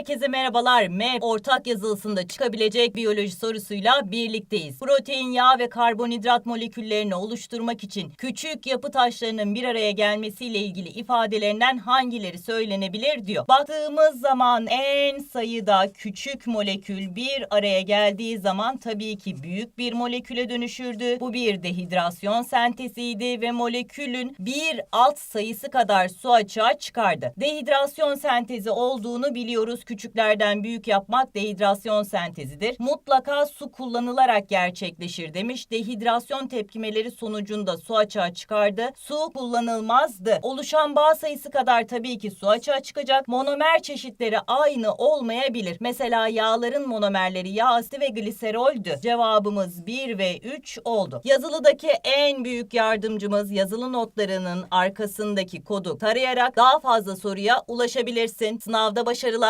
Herkese merhabalar. MEP ortak yazılısında çıkabilecek biyoloji sorusuyla birlikteyiz. Protein, yağ ve karbonhidrat moleküllerini oluşturmak için küçük yapı taşlarının bir araya gelmesiyle ilgili ifadelerinden hangileri söylenebilir diyor. Baktığımız zaman en sayıda küçük molekül bir araya geldiği zaman tabii ki büyük bir moleküle dönüşürdü. Bu bir dehidrasyon senteziydi ve molekülün bir alt sayısı kadar su açığa çıkardı. Dehidrasyon sentezi olduğunu biliyoruz. Küçüklerden büyük yapmak dehidrasyon sentezidir. Mutlaka su kullanılarak gerçekleşir demiş. Dehidrasyon tepkimeleri sonucunda su açığa çıkardı. Su kullanılmazdı. Oluşan bağ sayısı kadar tabii ki su açığa çıkacak. Monomer çeşitleri aynı olmayabilir. Mesela yağların monomerleri yağ asidi ve gliseroldü. Cevabımız 1 ve 3 oldu. Yazılıdaki en büyük yardımcımız yazılı notlarının arkasındaki kodu tarayarak daha fazla soruya ulaşabilirsin. Sınavda başarılar.